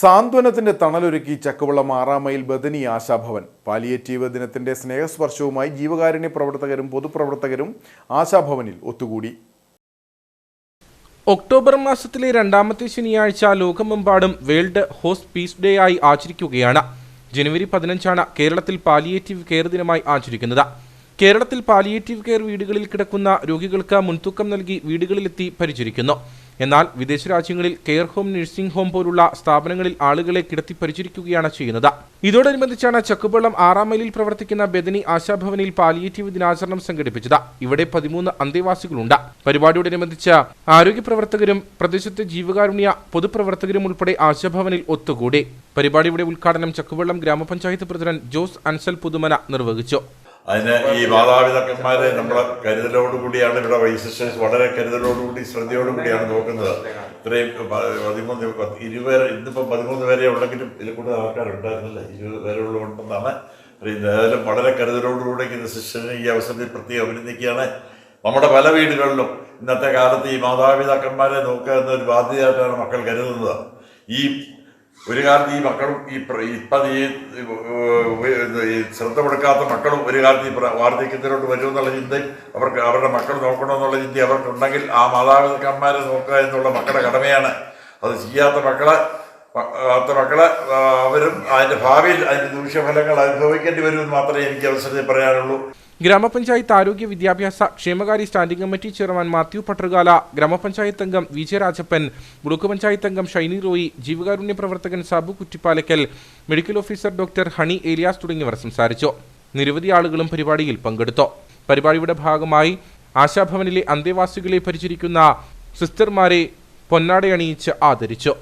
സാന്ത്വനത്തിന്റെ തണലൊരുക്കി ചക്കുവള്ളം ആറാം mile Bethany Asha Bhavan. Palliative ദിനത്തിന്റെ സ്നേഹസ്പർശവുമായി ജീവകാരുണ്യ പ്രവർത്തകരും പൊതുപ്രവർത്തകരും ആശാഭവനിൽ ഒത്തുകൂടി. ഒക്ടോബർ മാസത്തിലെ രണ്ടാമത്തെ ശനിയാഴ്ച ലോകമെമ്പാടും വേൾഡ് ഹോസ്റ്റ് പീസ് ഡേ ആയി ആചരിക്കുകയാണ്. ജനുവരി പതിനഞ്ചാണ് കേരളത്തിൽ പാലിയേറ്റീവ് കെയർ ദിനമായി ആചരിക്കുന്നത്. കേരളത്തിൽ പാലിയേറ്റീവ് കെയർ വീടുകളിൽ കിടക്കുന്ന രോഗികൾക്ക് മുൻതൂക്കം നൽകി വീടുകളിലെത്തി പരിചരിക്കുന്നു. എന്നാൽ വിദേശ രാജ്യങ്ങളിൽ കെയർ ഹോം നഴ്സിംഗ് ഹോം പോലുള്ള സ്ഥാപനങ്ങളിൽ ആളുകളെ കിടത്തി പരിചരിക്കുകയാണ് ചെയ്യുന്നത്. ഇതോടനുബന്ധിച്ചാണ് ചക്കുപള്ളം ആറാം മൈലിൽ പ്രവർത്തിക്കുന്ന ബദനി ആശാഭവനിൽ പാലിയേറ്റീവ് ദിനാചരണം സംഘടിപ്പിച്ചത്. ഇവിടെ പതിമൂന്ന് അന്തേവാസികളുണ്ട്. പരിപാടിയോടനുബന്ധിച്ച് ആരോഗ്യ പ്രവർത്തകരും പ്രദേശത്തെ ജീവകാരുണ്യ പൊതുപ്രവർത്തകരും ഉൾപ്പെടെ ആശാഭവനിൽ ഒത്തുകൂടി. പരിപാടിയുടെ ഉദ്ഘാടനം ചക്കുവെള്ളം ഗ്രാമപഞ്ചായത്ത് പ്രസിഡന്റ് ജോസ് അൻസൽ പുതുമന നിർവഹിച്ചു. അതിന് ഈ മാതാപിതാക്കന്മാരെ നമ്മൾ കരുതലോടുകൂടിയാണ് ഇവിടെ വൈസിസ്റ്റേഴ്സ് വളരെ കരുതലോടുകൂടി ശ്രദ്ധയോടുകൂടിയാണ് നോക്കുന്നത്. ഇത്രയും പതിമൂന്ന് ഇരുപത് ഇന്നിപ്പം പതിമൂന്ന് പേരെ ഉള്ളെങ്കിലും ഇതിൽ കൂടുതൽ ആൾക്കാരുണ്ടായിരുന്നില്ല. ഇരുപത് പേരുള്ളതുകൊണ്ടെന്നാണ് അറിയുന്നത് ഏതായാലും വളരെ കരുതലോടുകൂടി ഇന്ന് സിസ്റ്ററിനെ ഈ അവസരത്തിൽ പ്രത്യേകം അഭിനന്ദിക്കുകയാണ്. നമ്മുടെ പല വീടുകളിലും ഇന്നത്തെ കാലത്ത് ഈ മാതാപിതാക്കന്മാരെ നോക്കുക എന്നൊരു ബാധ്യതയായിട്ടാണ് മക്കൾ കരുതുന്നത്. ഈ ഒരു കാലത്ത് ഈ മക്കളും ഈ ഇപ്പം ഈ ശ്രദ്ധ കൊടുക്കാത്ത മക്കളും ഒരു കാലത്ത് ഈ വാർദ്ധക്യത്തിലോട്ട് വരുമെന്നുള്ള ചിന്തയും അവർക്ക് അവരുടെ മക്കൾ നോക്കണമെന്നുള്ള ചിന്ത അവർക്കുണ്ടെങ്കിൽ ആ മാതാപിതാക്കന്മാരെ നോക്കുക എന്നുള്ള മക്കളുടെ കടമയാണ്. അത് ചെയ്യാത്ത മക്കളെ മക്കളെ അവരും അതിന്റെ ഭാവിയിൽ അതിന്റെ ദൂഷ്യഫലങ്ങൾ അനുഭവിക്കേണ്ടി വരുമെന്ന് മാത്രമേ എനിക്ക് അവസരത്തിൽ പറയാനുള്ളൂ. ഗ്രാമപഞ്ചായത്ത് ആരോഗ്യ വിദ്യാഭ്യാസ ക്ഷേമകാര്യ standing committee chairman Mathew Pattarkala ഗ്രാമപഞ്ചായത്ത് അംഗം വിജയരാജപ്പൻ ബ്ലോക്ക് പഞ്ചായത്ത് അംഗം ഷൈനി റോയി ജീവകാരുണ്യ പ്രവർത്തകൻ Sabu Kuttippalackal medical officer doctor Honey Elias തുടങ്ങിയവർ സംസാരിച്ചു. നിരവധി ആളുകളും പരിപാടിയിൽ പങ്കെടുത്തു. പരിപാടിയുടെ ഭാഗമായി ആശാഭവനിലെ അന്തേവാസികളെ പരിചരിക്കുന്ന സിസ്റ്റർമാരെ പൊന്നാടയണിയിച്ച് ആദരിച്ചു.